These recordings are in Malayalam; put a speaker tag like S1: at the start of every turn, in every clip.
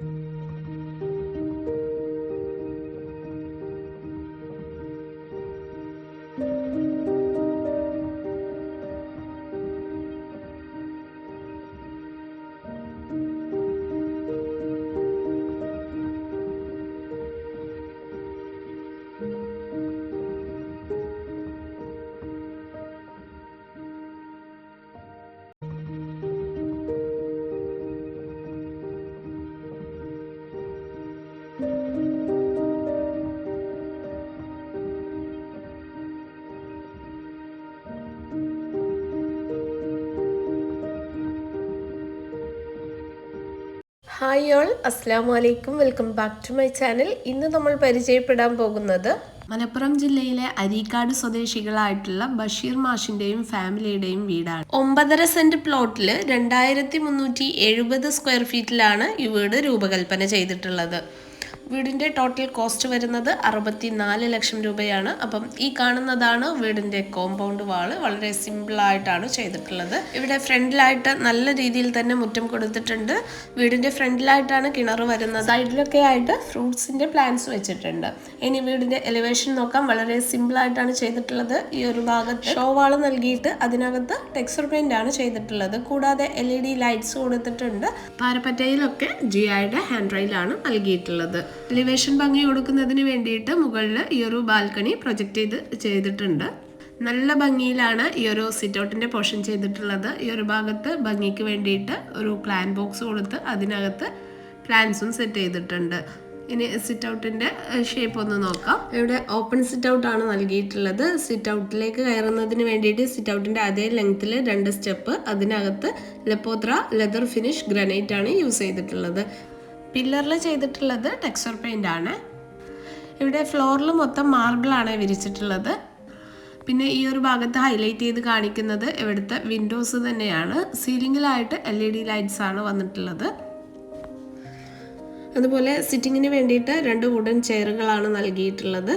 S1: Thank you. ഹായ് ഓൾ അസ്സാം വലൈക്കും welcome back to my channel ഇന്ന് നമ്മൾ പരിചയപ്പെടാൻ പോകുന്നത് മലപ്പുറം ജില്ലയിലെ അരീക്കാട് സ്വദേശികളായിട്ടുള്ള ബഷീർ മാഷിന്റെയും ഫാമിലിയുടെയും വീടാണ്. ഒമ്പതര സെന്റ് പ്ലോട്ടിൽ രണ്ടായിരത്തി മുന്നൂറ്റി എഴുപത് സ്ക്വയർ ഫീറ്റിലാണ് ഈ വീട് രൂപകൽപ്പന ചെയ്തിട്ടുള്ളത്. വീടിന്റെ ടോട്ടൽ കോസ്റ്റ് വരുന്നത് അറുപത്തി നാല് ലക്ഷം രൂപയാണ്. അപ്പം ഈ കാണുന്നതാണ് വീടിന്റെ കോമ്പൗണ്ട് വാൾ വളരെ സിമ്പിളായിട്ടാണ് ചെയ്തിട്ടുള്ളത്. ഇവിടെ ഫ്രണ്ടിലായിട്ട് നല്ല രീതിയിൽ തന്നെ മുറ്റം കൊടുത്തിട്ടുണ്ട്. വീടിന്റെ ഫ്രണ്ടിലായിട്ടാണ് കിണർ വരുന്നത്. സൈഡിലൊക്കെ ആയിട്ട് ഫ്രൂട്ട്സിന്റെ പ്ലാന്റ്സ് വെച്ചിട്ടുണ്ട്. ഇനി വീടിന്റെ എലിവേഷൻ നോക്കാം. വളരെ സിമ്പിളായിട്ടാണ് ചെയ്തിട്ടുള്ളത്. ഈ ഒരു ഭാഗത്ത് ഷോ വാൾ നൽകിയിട്ട് അതിനകത്ത് ടെക്സ്ചർ പെയിന്റ് ആണ് ചെയ്തിട്ടുള്ളത്. കൂടാതെ എൽ ഇ ഡി ലൈറ്റ്സ് കൊടുത്തിട്ടുണ്ട്. പാരപ്പറ്റയിലൊക്കെ ജിയായുടെ ഹാൻഡ് റൈലാണ് നൽകിയിട്ടുള്ളത്. എലിവേഷൻ ഭംഗി കൊടുക്കുന്നതിന് വേണ്ടിയിട്ട് മുകളിൽ ഈ ഒരു ബാൽക്കണി പ്രൊജക്റ്റ് ചെയ്ത് ചെയ്തിട്ടുണ്ട്. നല്ല ഭംഗിയിലാണ് ഈ ഒരു സിറ്റൗട്ടിന്റെ പോർഷൻ ചെയ്തിട്ടുള്ളത്. ഈ ഒരു ഭാഗത്ത് ഭംഗിക്ക് വേണ്ടിയിട്ട് ഒരു പ്ലാൻ ബോക്സ് കൊടുത്ത് അതിനകത്ത് പ്ലാൻസും സെറ്റ് ചെയ്തിട്ടുണ്ട്. ഇനി സിറ്റ് ഔട്ടിന്റെ ഷേപ്പ് ഒന്ന് നോക്കാം. ഇവിടെ ഓപ്പൺ സിറ്റ് ഔട്ട് ആണ് നൽകിയിട്ടുള്ളത്. സിറ്റ് ഔട്ടിലേക്ക് കയറുന്നതിന് വേണ്ടിയിട്ട് സിറ്റ് ഔട്ടിന്റെ അതേ ലെങ്ത്തിൽ രണ്ട് സ്റ്റെപ്പ്. അതിനകത്ത് ലപ്പോത്ര ലെതർ ഫിനിഷ് ഗ്രനൈറ്റ് ആണ് യൂസ് ചെയ്തിട്ടുള്ളത്. പില്ലറിൽ ചെയ്തിട്ടുള്ളത് ടെക്സ്ചർ പെയിന്റ് ആണ് ഇവിടെ ഫ്ലോറിൽ മൊത്തം മാർബിളാണ് വിരിച്ചിട്ടുള്ളത്. പിന്നെ ഈ ഒരു ഭാഗത്ത് ഹൈലൈറ്റ് ചെയ്ത് കാണിക്കുന്നത് ഇവിടുത്തെ വിൻഡോസ് തന്നെയാണ്. സീലിംഗിലായിട്ട് എൽ ഇ ഡി ലൈറ്റ്സ് ആണ് വന്നിട്ടുള്ളത്. അതുപോലെ സിറ്റിങ്ങിന് വേണ്ടിയിട്ട് രണ്ട് വുഡൻ ചെയറുകളാണ് നൽകിയിട്ടുള്ളത്.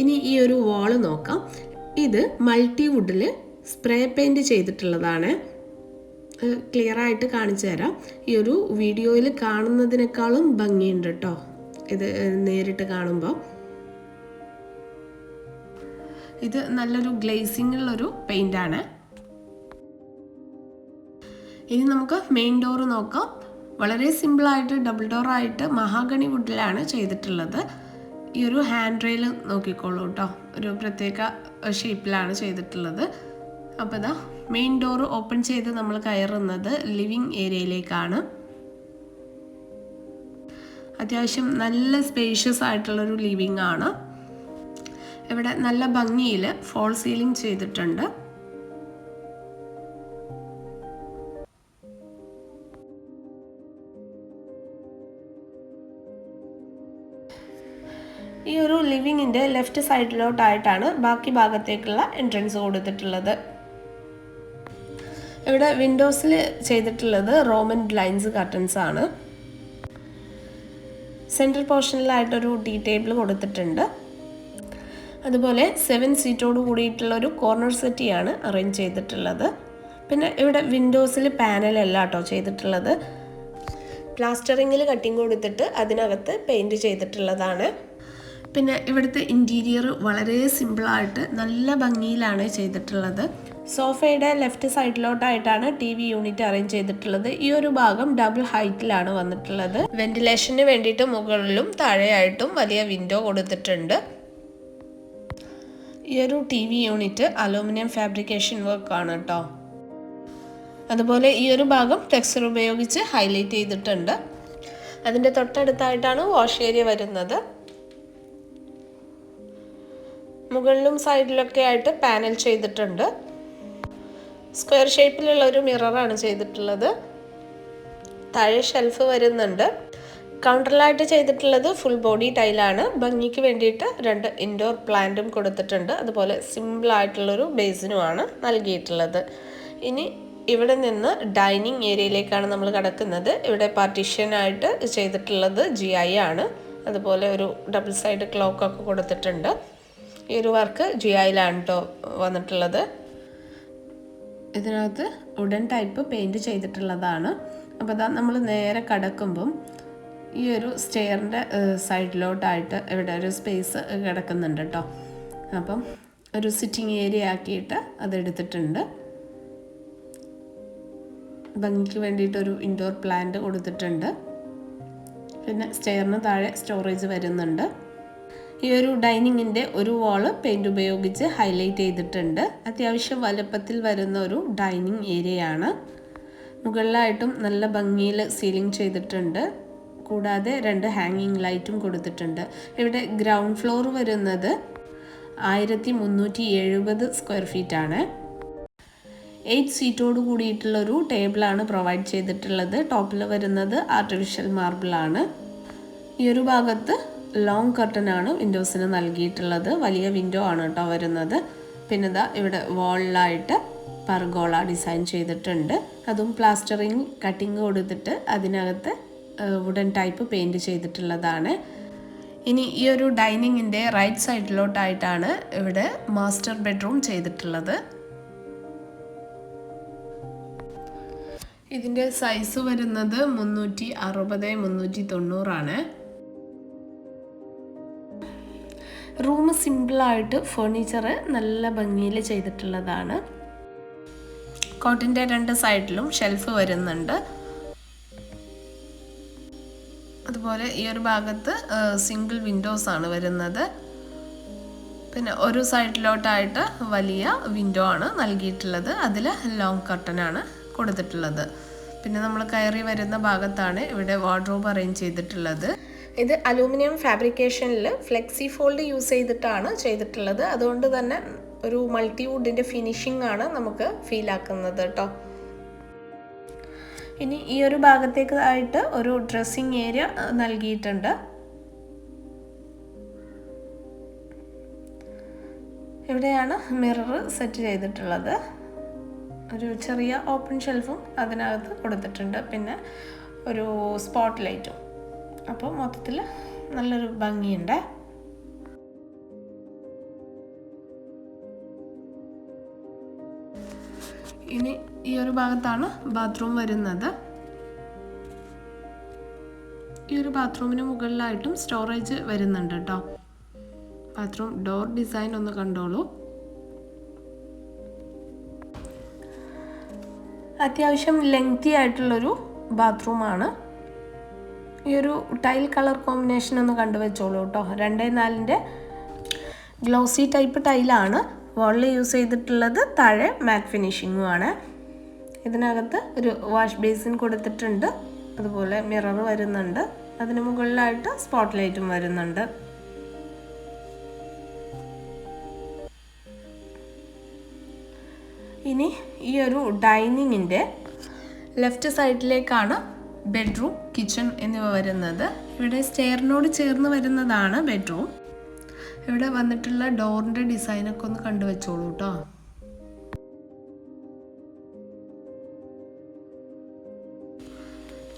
S1: ഇനി ഈ ഒരു വാൾ നോക്കാം. ഇത് മൾട്ടി വുഡിൽ സ്പ്രേ പെയിന്റ് ചെയ്തിട്ടുള്ളതാണ്. ക്ലിയർ ആയിട്ട് കാണിച്ചു തരാം. ഈ ഒരു വീഡിയോയിൽ കാണുന്നതിനേക്കാളും ഭംഗിയുണ്ട് കേട്ടോ. ഇത് നേരിട്ട് കാണുമ്പോൾ ഇത് നല്ലൊരു ഗ്ലേസിംഗ് ഉള്ളൊരു പെയിന്റ് ആണ് ഇനി നമുക്ക് മെയിൻ ഡോർ നോക്കാം. വളരെ സിമ്പിളായിട്ട് ഡബിൾ ഡോർ ആയിട്ട് മഹാഗണി വുഡിലാണ് ചെയ്തിട്ടുള്ളത്. ഈ ഒരു ഹാൻഡ് റെയിൽ നോക്കിക്കോളൂ കേട്ടോ. ഒരു പ്രത്യേക ഷേപ്പിലാണ് ചെയ്തിട്ടുള്ളത്. അപ്പോൾ ഇതാ മെയിൻ ഡോർ ഓപ്പൺ ചെയ്ത് നമ്മൾ കയറുന്നത് ലിവിങ് ഏരിയയിലേക്കാണ് അത്യാവശ്യം നല്ല സ്പേഷ്യസ് ആയിട്ടുള്ളൊരു ലിവിങ് ആണ്. ഇവിടെ നല്ല ഭംഗിയിൽ ഫോൾ സീലിംഗ് ചെയ്തിട്ടുണ്ട്. ഈ ഒരു ലിവിങ്ങിന്റെ ലെഫ്റ്റ് സൈഡിലോട്ടായിട്ടാണ് ബാക്കി ഭാഗത്തേക്കുള്ള എൻട്രൻസ് കൊടുത്തിട്ടുള്ളത്. ഇവിടെ വിൻഡോസിൽ ചെയ്തിട്ടുള്ളത് റോമൻ ബ്ലൈൻസ് കർട്ടൻസ് ആണ്. സെൻട്രൽ പോർഷനിലായിട്ടൊരു ടീ ടേബിൾ കൊടുത്തിട്ടുണ്ട്. അതുപോലെ സെവൻ സീറ്റോട് കൂടിയിട്ടുള്ള ഒരു കോർണർ സെറ്റിയാണ് അറേഞ്ച് ചെയ്തിട്ടുള്ളത്. പിന്നെ ഇവിടെ വിൻഡോസിൽ പാനലല്ല കേട്ടോ ചെയ്തിട്ടുള്ളത്. പ്ലാസ്റ്ററിങ്ങിൽ കട്ടിങ് കൊടുത്തിട്ട് അതിനകത്ത് പെയിന്റ് ചെയ്തിട്ടുള്ളതാണ്. പിന്നെ ഇവിടുത്തെ ഇന്റീരിയർ വളരെ സിമ്പിളായിട്ട് നല്ല ഭംഗിയിലാണ് ചെയ്തിട്ടുള്ളത്. സോഫയുടെ ലെഫ്റ്റ് സൈഡിലോട്ടായിട്ടാണ് ടി വി യൂണിറ്റ് അറേഞ്ച് ചെയ്തിട്ടുള്ളത്. ഈ ഒരു ഭാഗം ഡബിൾ ഹൈറ്റിലാണ് വന്നിട്ടുള്ളത്. വെന്റിലേഷന് വേണ്ടിയിട്ട് മുകളിലും താഴെയായിട്ടും വലിയ വിൻഡോ കൊടുത്തിട്ടുണ്ട്. ഈ ഒരു T V unit aluminium fabrication work ആണ് കേട്ടോ അതുപോലെ ഈ ഒരു ഭാഗം ടെക്സ്ചർ ഉപയോഗിച്ച് ഹൈലൈറ്റ് ചെയ്തിട്ടുണ്ട്. അതിന്റെ തൊട്ടടുത്തായിട്ടാണ് വാഷ് ഏരിയ വരുന്നത്. മുകളിലും സൈഡിലൊക്കെ ആയിട്ട് പാനൽ ചെയ്തിട്ടുണ്ട്. സ്ക്വയർ ഷേപ്പിലുള്ള ഒരു മിററാണ് ചെയ്തിട്ടുള്ളത്. താഴെ ഷെൽഫ് വരുന്നുണ്ട്. കൗണ്ടറിലായിട്ട് ചെയ്തിട്ടുള്ളത് ഫുൾ ബോഡി ടൈലാണ് ഭംഗിക്ക് വേണ്ടിയിട്ട് രണ്ട് ഇൻഡോർ പ്ലാന്റും കൊടുത്തിട്ടുണ്ട്. അതുപോലെ സിമ്പിളായിട്ടുള്ളൊരു ബേസിനുമാണ് നൽകിയിട്ടുള്ളത്. ഇനി ഇവിടെ നിന്ന് ഡൈനിങ് ഏരിയയിലേക്കാണ് നമ്മൾ കിടക്കുന്നത്. ഇവിടെ പാർട്ടീഷ്യനായിട്ട് ചെയ്തിട്ടുള്ളത് ജി ഐ ആണ്. അതുപോലെ ഒരു ഡബിൾ സൈഡ് ക്ലോക്കൊക്കെ കൊടുത്തിട്ടുണ്ട്. ഈ ഒരു വർക്ക് ജി ഐയിലാണ് കേട്ടോ വന്നിട്ടുള്ളത്. ഇതിനകത്ത് ഉടൻ ടൈപ്പ് പെയിന്റ് ചെയ്തിട്ടുള്ളതാണ്. അപ്പോൾ അതാ നമ്മൾ നേരെ കടക്കുമ്പം ഈ ഒരു സ്റ്റെയറിന്റെ സൈഡിലോട്ടായിട്ട് ഇവിടെ ഒരു സ്പേസ് കിടക്കുന്നുണ്ട് കേട്ടോ അപ്പം ഒരു സിറ്റിംഗ് ഏരിയ ആക്കിയിട്ട് അതെടുത്തിട്ടുണ്ട്. ഭംഗിക്ക് വേണ്ടിയിട്ടൊരു ഇൻഡോർ പ്ലാന്റ് കൊടുത്തിട്ടുണ്ട്. പിന്നെ സ്റ്റെയറിന് താഴെ സ്റ്റോറേജ് വരുന്നുണ്ട്. ഈ ഒരു ഡൈനിങ്ങിന്റെ ഒരു വാൾ പെയിന്റ് ഉപയോഗിച്ച് ഹൈലൈറ്റ് ചെയ്തിട്ടുണ്ട്. അത്യാവശ്യം വലുപ്പത്തിൽ വരുന്ന ഒരു ഡൈനിങ് ഏരിയയാണ്. മുകളിലായിട്ടും നല്ല ഭംഗിയിൽ സീലിംഗ് ചെയ്തിട്ടുണ്ട്. കൂടാതെ രണ്ട് ഹാങ്ങിങ് ലൈറ്റും കൊടുത്തിട്ടുണ്ട്. ഇവിടെ ഗ്രൗണ്ട് ഫ്ലോർ വരുന്നത് ആയിരത്തി മുന്നൂറ്റി എഴുപത് സ്ക്വയർ ഫീറ്റ് ആണ് എയ്റ്റ് സീറ്റോട് കൂടിയിട്ടുള്ളൊരു ടേബിളാണ് പ്രൊവൈഡ് ചെയ്തിട്ടുള്ളത്. ടോപ്പിൽ വരുന്നത് ആർട്ടിഫിഷ്യൽ മാർബിളാണ് ഈ ഒരു ഭാഗത്ത് ലോങ് ആണ് വിൻഡോസിന് നൽകിയിട്ടുള്ളത്. വലിയ വിൻഡോ ആണ് കേട്ടോ വരുന്നത്. പിന്നെ ഇതാ ഇവിടെ വാളിലായിട്ട് പർഗോള ഡിസൈൻ ചെയ്തിട്ടുണ്ട്. അതും പ്ലാസ്റ്ററിങ് കട്ടിങ് കൊടുത്തിട്ട് അതിനകത്ത് വുഡൻ ടൈപ്പ് പെയിന്റ് ചെയ്തിട്ടുള്ളതാണ്. ഇനി ഈ ഒരു ഡൈനിങ്ങിന്റെ റൈറ്റ് സൈഡിലോട്ടായിട്ടാണ് ഇവിടെ മാസ്റ്റർ ബെഡ്റൂം ചെയ്തിട്ടുള്ളത്. ഇതിന്റെ സൈസ് വരുന്നത് മുന്നൂറ്റി അറുപത് മുന്നൂറ്റി തൊണ്ണൂറാണ്. റൂം സിമ്പിളായിട്ട് ഫേർണിച്ചർ നല്ല ഭംഗിയിൽ ചെയ്തിട്ടുള്ളതാണ്. കോട്ടിന്റെ രണ്ട് സൈഡിലും ഷെൽഫ് വരുന്നുണ്ട്. അതുപോലെ ഈ ഒരു ഭാഗത്ത് സിംഗിൾ വിൻഡോസ് ആണ് വരുന്നത്. പിന്നെ ഒരു സൈഡിലോട്ടായിട്ട് വലിയ വിൻഡോ ആണ് നൽകിയിട്ടുള്ളത്. അതിൽ ലോങ് കർട്ടനാണ് കൊടുത്തിട്ടുള്ളത്. പിന്നെ നമ്മൾ കയറി വരുന്ന ഭാഗത്താണ് ഇവിടെ വാർഡ്രോബ് അറേഞ്ച് ചെയ്തിട്ടുള്ളത്. ഇത് അലൂമിനിയം ഫാബ്രിക്കേഷനിൽ ഫ്ലെക്സി ഫോൾഡ് യൂസ് ചെയ്തിട്ടാണ് ചെയ്തിട്ടുള്ളത്. അതുകൊണ്ട് തന്നെ ഒരു മൾട്ടി വുഡിന്റെ ഫിനിഷിംഗ് ആണ് നമുക്ക് ഫീൽ ആക്കുന്നത് കേട്ടോ. ഇനി ഈ ഒരു ഭാഗത്തേക്ക് ആയിട്ട് ഒരു ഡ്രസ്സിങ് ഏരിയ നൽകിയിട്ടുണ്ട്. ഇവിടെയാണ് മിറർ സെറ്റ് ചെയ്തിട്ടുള്ളത്. ഒരു ചെറിയ ഓപ്പൺ ഷെൽഫും അതിനകത്ത് കൊടുത്തിട്ടുണ്ട്. പിന്നെ ഒരു സ്പോട്ട് ലൈറ്റും. അപ്പോൾ മൊത്തത്തിൽ നല്ലൊരു ഭംഗിയുണ്ട്. ഇനി ഈ ഒരു ഭാഗത്താണ് ബാത്റൂം വരുന്നത്. ഈ ഒരു ബാത്റൂമിന് മുകളിലായിട്ടും സ്റ്റോറേജ് വരുന്നുണ്ട് കേട്ടോ ബാത്റൂം ഡോർ ഡിസൈൻ ഒന്ന് കണ്ടോളൂ. അത്യാവശ്യം ലെങ്തി ആയിട്ടുള്ളൊരു ബാത്റൂമാണ് ഈ ഒരു ടൈൽ കളർ കോമ്പിനേഷൻ ഒന്ന് കണ്ടുവച്ചോളൂ കേട്ടോ രണ്ടേ നാലിന്റെ ഗ്ലോസി ടൈപ്പ് ടൈലാണ് വാളിൽ യൂസ് ചെയ്തിട്ടുള്ളത് താഴെ മാറ്റ് ഫിനിഷിങ്ങും ആണ്. ഇതിനകത്ത് ഒരു വാഷ് ബേസിൻ കൊടുത്തിട്ടുണ്ട്. അതുപോലെ മിറർ വരുന്നുണ്ട്. അതിന് മുകളിലായിട്ട് സ്പോട്ട് ലൈറ്റും വരുന്നുണ്ട്. ഇനി ഈ ഒരു ഡൈനിങ്ങിന്റെ ലെഫ്റ്റ് സൈഡിലേക്കാണ് ബെഡ്റൂം കിച്ചൺ എന്നിവ വരുന്നത്. ഇവിടെ സ്റ്റെയറിനോട് ചേർന്ന് വരുന്നതാണ് ബെഡ്റൂം. ഇവിടെ വന്നിട്ടുള്ള ഡോറിന്റെ ഡിസൈനൊക്കെ ഒന്ന് കണ്ടുവച്ചോളൂ കേട്ടോ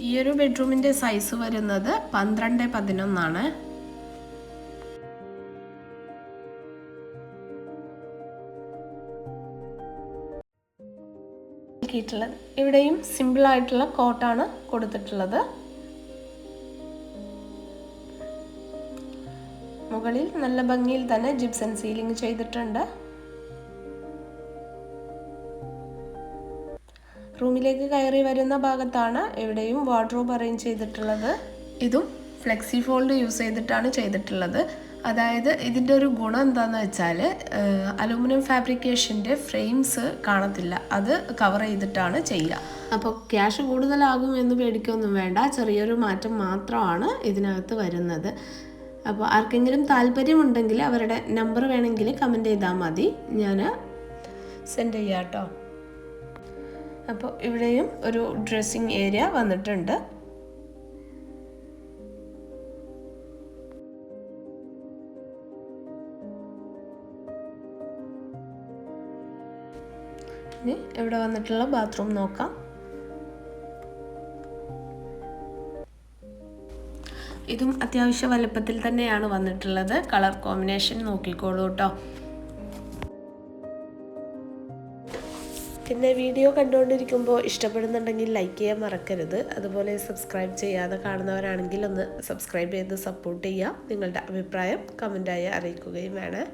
S1: ഈ ഒരു ബെഡ്റൂമിന്റെ സൈസ് വരുന്നത് പന്ത്രണ്ട് പതിനൊന്നാണ്. നൽകിയിട്ടുള്ളത് ഇവിടെയും സിമ്പിൾ ആയിട്ടുള്ള കോട്ടാണ് കൊടുത്തിട്ടുള്ളത്. മുകളിൽ നല്ല ഭംഗിയിൽ തന്നെ ജിപ്സൺ സീലിംഗ് ചെയ്തിട്ടുണ്ട്. റൂമിലേക്ക് കയറി വരുന്ന ഭാഗത്താണ് എവിടെയും വാർഡ്രോബ് അറേഞ്ച് ചെയ്തിട്ടുള്ളത്. ഇതും ഫ്ലെക്സി ഫോൾഡ് യൂസ് ചെയ്തിട്ടാണ് ചെയ്തിട്ടുള്ളത്. അതായത് ഇതിന്റെ ഒരു ഗുണം എന്താണെന്ന് വെച്ചാൽ അലൂമിനിയം ഫാബ്രിക്കേഷന്റെ ഫ്രെയിംസ് കാണത്തില്ല. അത് കവർ ചെയ്തിട്ടാണ് ചെയ്യുക. അപ്പോൾ ക്യാഷ് കൂടുതലാകും എന്ന് പേടിക്കൊന്നും വേണ്ട. ചെറിയൊരു മാറ്റം മാത്രമാണ് ഇതിനകത്ത് വരുന്നത്. അപ്പോൾ ആർക്കെങ്കിലും താല്പര്യമുണ്ടെങ്കിൽ അവരുടെ നമ്പർ വേണമെങ്കിൽ കമന്റ് ചെയ്താൽ മതി. ഞാൻ സെൻഡ് ചെയ്യാം കേട്ടോ. അപ്പോൾ ഇവിടെയും ഒരു ഡ്രസ്സിങ് ഏരിയ വന്നിട്ടുണ്ട്. ഇനി ഇവിടെ വന്നിട്ടുള്ള ബാത്റൂം നോക്കാം. ഇതും അത്യാവശ്യ വലുപ്പത്തിൽ തന്നെയാണ് വന്നിട്ടുള്ളത്. കളർ കോമ്പിനേഷൻ നോക്കിക്കോളൂ കേട്ടോ പിന്നെ വീഡിയോ കണ്ടുകൊണ്ടിരിക്കുമ്പോൾ ഇഷ്ടപ്പെടുന്നുണ്ടെങ്കിൽ ലൈക്ക് ചെയ്യാൻ മറക്കരുത്. അതുപോലെ സബ്സ്ക്രൈബ് ചെയ്യാതെ കാണുന്നവരാണെങ്കിൽ ഒന്ന് സബ്സ്ക്രൈബ് ചെയ്ത് സപ്പോർട്ട് ചെയ്യുക നിങ്ങളുടെ അഭിപ്രായം കമന്റായി അറിയിക്കുകയും വേണേ.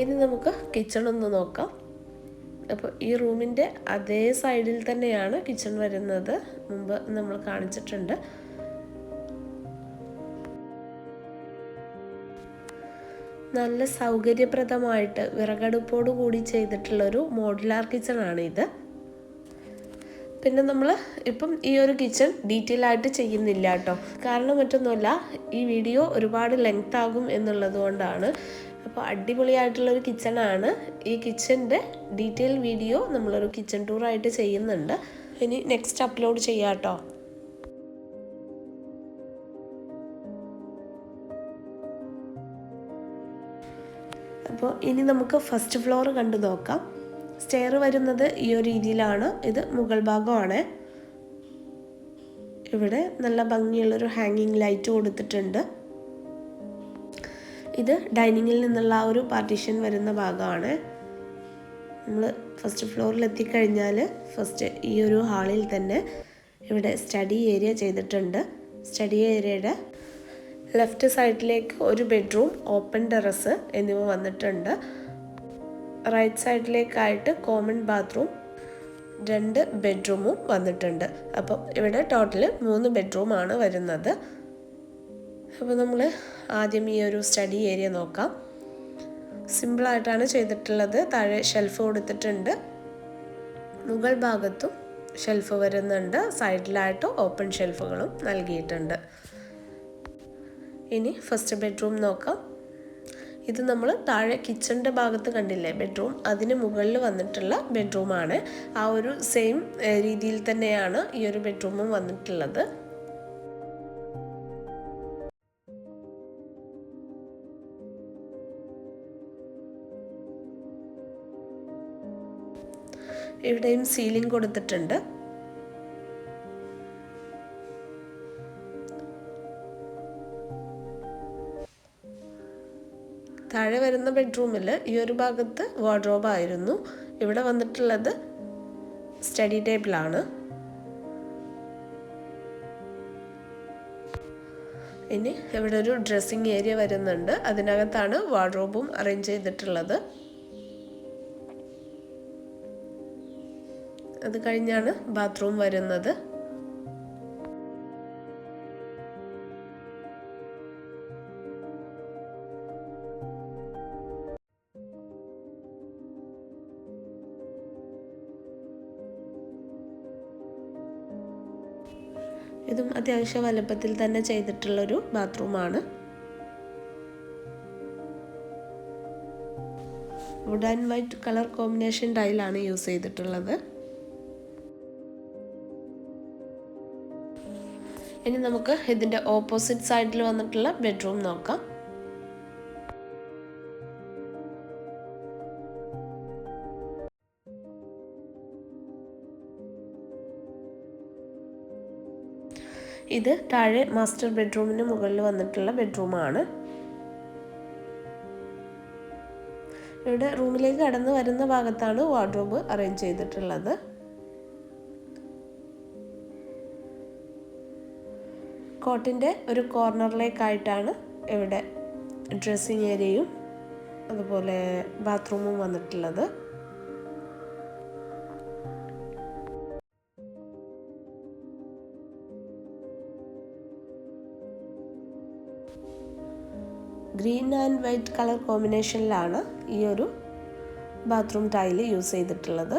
S1: ഇനി നമുക്ക് കിച്ചൺ ഒന്ന് നോക്കാം. അപ്പോൾ ഈ റൂമിന്റെ അതേ സൈഡിൽ തന്നെയാണ് കിച്ചൺ വരുന്നത്. മുമ്പ് നമ്മൾ കാണിച്ചിട്ടുണ്ട്. നല്ല സൗകര്യപ്രദമായിട്ട് വിറകടുപ്പോട് കൂടി ചെയ്തിട്ടുള്ളൊരു മോഡുലാർ കിച്ചൺ ആണ് ഇത് പിന്നെ നമ്മൾ ഇപ്പം ഈ ഒരു കിച്ചൺ ഡീറ്റെയിൽ ആയിട്ട് ചെയ്യുന്നില്ല കേട്ടോ. കാരണം മറ്റൊന്നുമല്ല ഈ വീഡിയോ ഒരുപാട് ലെങ്ത് ആകും എന്നുള്ളത് കൊണ്ടാണ് അപ്പോൾ അടിപൊളിയായിട്ടുള്ളൊരു കിച്ചണാണ്. ഈ കിച്ചന്റെ ഡീറ്റെയിൽ വീഡിയോ നമ്മളൊരു കിച്ചൺ ടൂറായിട്ട് ചെയ്യുന്നുണ്ട്. ഇനി നെക്സ്റ്റ് അപ്ലോഡ് ചെയ്യാം കേട്ടോ. അപ്പോൾ ഇനി നമുക്ക് ഫസ്റ്റ് ഫ്ലോർ കണ്ടു നോക്കാം. സ്റ്റെയർ വരുന്നത് ഈ ഒരു രീതിയിലാണ്. ഇത് മുകൾ ഭാഗമാണ്. ഇവിടെ നല്ല ഭംഗിയുള്ളൊരു ഹാങ്ങിങ് ലൈറ്റ് കൊടുത്തിട്ടുണ്ട്. ഇത് ഡൈനിങ്ങിൽ നിന്നുള്ള ആ ഒരു പാർട്ടീഷൻ വരുന്ന ഭാഗമാണ്. നമ്മൾ ഫസ്റ്റ് ഫ്ലോറിൽ എത്തിക്കഴിഞ്ഞാൽ ഫസ്റ്റ് ഈ ഒരു ഹാളിൽ തന്നെ ഇവിടെ സ്റ്റഡി ഏരിയ ചെയ്തിട്ടുണ്ട്. സ്റ്റഡി ഏരിയയുടെ ലെഫ്റ്റ് സൈഡിലേക്ക് ഒരു ബെഡ്റൂം ഓപ്പൺ ടെറസ് എന്നിവ വന്നിട്ടുണ്ട്. റൈറ്റ് സൈഡിലേക്കായിട്ട് കോമൺ ബാത്റൂം രണ്ട് ബെഡ്റൂമും വന്നിട്ടുണ്ട്. അപ്പം ഇവിടെ ടോട്ടൽ മൂന്ന് ബെഡ്റൂമാണ് വരുന്നത്. അപ്പോൾ നമ്മൾ ആദ്യം ഈ ഒരു സ്റ്റഡി ഏരിയ നോക്കാം. സിമ്പിളായിട്ടാണ് ചെയ്തിട്ടുള്ളത്. താഴെ ഷെൽഫ് കൊടുത്തിട്ടുണ്ട്. മുകൾ ഭാഗത്തും ഷെൽഫ് വരുന്നുണ്ട്. സൈഡിലായിട്ട് ഓപ്പൺ ഷെൽഫുകളും നൽകിയിട്ടുണ്ട്. ഇനി ഫസ്റ്റ് ബെഡ്റൂം നോക്കാം. ഇത് നമ്മൾ താഴെ കിച്ചണിന്റെ ഭാഗത്ത് കണ്ടില്ലേ? ബെഡ്റൂം അതിന് മുകളിൽ വന്നിട്ടുള്ള ബെഡ്റൂമാണ് ആ ഒരു സെയിം രീതിയിൽ തന്നെയാണ് ഈ ഒരു ബെഡ്റൂമും വന്നിട്ടുള്ളത്. ഇവിടെയും സീലിംഗ് കൊടുത്തിട്ടുണ്ട്. താഴെ വരുന്ന ബെഡ്റൂമിൽ ഈ ഒരു ഭാഗത്ത് വാർഡ്രോബ് ആയിരുന്നു. ഇവിടെ വന്നിട്ടുള്ളത് സ്റ്റഡി ടേബിളാണ് ഇനി ഇവിടെ ഒരു ഡ്രസ്സിംഗ് ഏരിയ വരുന്നുണ്ട്. അതിനകത്താണ് വാർഡ്രോബും അറേഞ്ച് ചെയ്തിട്ടുള്ളത്. അത് കഴിഞ്ഞാണ് ബാത്റൂം വരുന്നത്. ഇതും അത്യാവശ്യ വലുപ്പത്തിൽ തന്നെ ചെയ്തിട്ടുള്ളൊരു ബാത്റൂമാണ് wood and white colour combination ടൈലാണ് യൂസ് ചെയ്തിട്ടുള്ളത്. ഇനി നമുക്ക് ഇതിന്റെ ഓപ്പോസിറ്റ് സൈഡിൽ വന്നിട്ടുള്ള ബെഡ്റൂം നോക്കാം. ഇത് താഴെ മാസ്റ്റർ ബെഡ്റൂമിന് മുകളിൽ വന്നിട്ടുള്ള ബെഡ്റൂമാണ് ഇവിടെ റൂമിലേക്ക് കടന്നു വരുന്ന ഭാഗത്താണ് വാർഡ്രോബ് അറേഞ്ച് ചെയ്തിട്ടുള്ളത്. കോട്ടിന്റെ ഒരു കോർണറിലേക്കായിട്ടാണ് ഇവിടെ ഡ്രസ്സിങ് ഏരിയയും അതുപോലെ ബാത്റൂമും വന്നിട്ടുള്ളത്. ഗ്രീൻ ആൻഡ് വൈറ്റ് കളർ കോമ്പിനേഷനിലാണ് ഈ ഒരു ബാത്റൂം ടൈൽ യൂസ് ചെയ്തിട്ടുള്ളത്.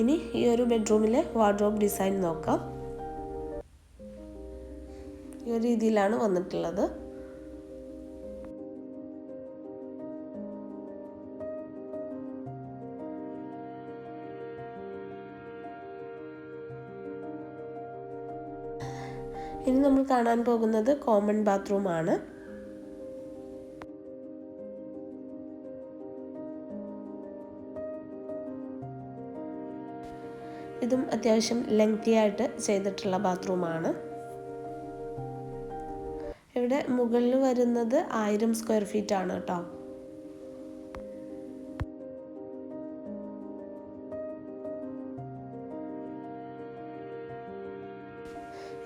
S1: ഇനി ഈ ഒരു ബെഡ്റൂമിലെ വാർഡ്രോബ് ഡിസൈൻ നോക്കാം. ഈ ഒരു രീതിയിലാണ് വന്നിട്ടുള്ളത്. ഇനി നമ്മൾ കാണാൻ പോകുന്നത് കോമൺ ബാത്റൂമാണ് ഇതും അത്യാവശ്യം ലെങ്തി ആയിട്ട് ചെയ്തിട്ടുള്ള ബാത്റൂമാണ് ഇവിടെ മുകളിൽ വരുന്നത് ആയിരം സ്ക്വയർ ഫീറ്റ് ആണ് കേട്ടോ.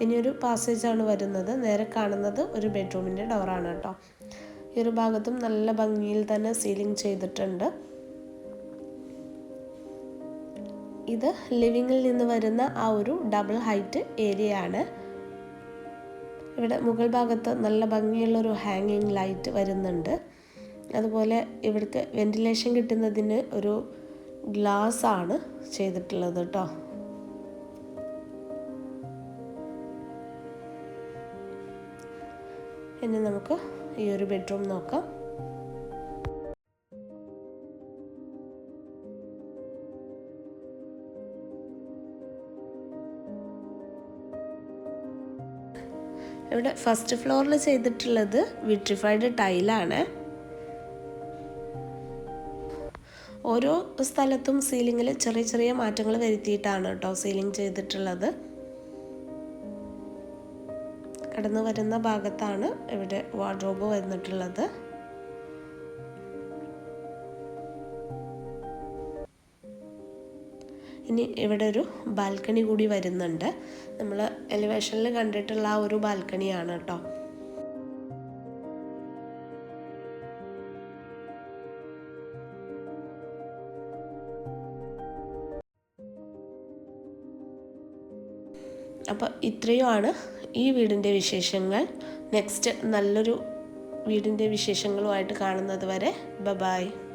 S1: ഇനിയൊരു പാസേജ് ആണ് വരുന്നത്. നേരെ കാണുന്നത് ഒരു ബെഡ്റൂമിന്റെ ഡോറാണ് കേട്ടോ. ഈ ഒരു ഭാഗത്തും നല്ല ഭംഗിയിൽ തന്നെ സീലിംഗ് ചെയ്തിട്ടുണ്ട്. ഇത് ലിവിങ്ങിൽ നിന്ന് വരുന്ന ആ ഒരു ഡബിൾ ഹൈറ്റ് ഏരിയ ആണ് ഇവിടെ മുകൾ ഭാഗത്ത് നല്ല ഭംഗിയുള്ള ഒരു ഹാങ്ങിങ് ലൈറ്റ് വരുന്നുണ്ട്. അതുപോലെ ഇവർക്ക് വെന്റിലേഷൻ കിട്ടുന്നതിന് ഒരു ഗ്ലാസ് ആണ് ചെയ്തിട്ടുള്ളത് കേട്ടോ. ഇനി നമുക്ക് ഈ ഒരു ബെഡ്റൂം നോക്കാം. ഇവിടെ ഫസ്റ്റ് ഫ്ലോറിൽ ചെയ്തിട്ടുള്ളത് വിട്രിഫൈഡ് ടൈലാണ് ഓരോ സ്ഥലത്തും സീലിങ്ങിൽ ചെറിയ ചെറിയ മാറ്റങ്ങൾ വരുത്തിയിട്ടാണ് കേട്ടോ സീലിംഗ് ചെയ്തിട്ടുള്ളത്. കടന്നു വരുന്ന ഭാഗത്താണ് ഇവിടെ വാർഡ്രോബ് വന്നിട്ടുള്ളത്. ഇനി ഇവിടെ ഒരു ബാൽക്കണി കൂടി വരുന്നുണ്ട്. നമ്മൾ എലിവേഷനിൽ കണ്ടിട്ടുള്ള ആ ഒരു ബാൽക്കണിയാണ് കേട്ടോ. അപ്പോൾ ഇത്രയുമാണ് ഈ വീടിന്റെ വിശേഷങ്ങൾ. നെക്സ്റ്റ് നല്ലൊരു വീടിന്റെ വിശേഷങ്ങളുമായിട്ട് കാണുന്നത് വരെ ബബായ് ബായ്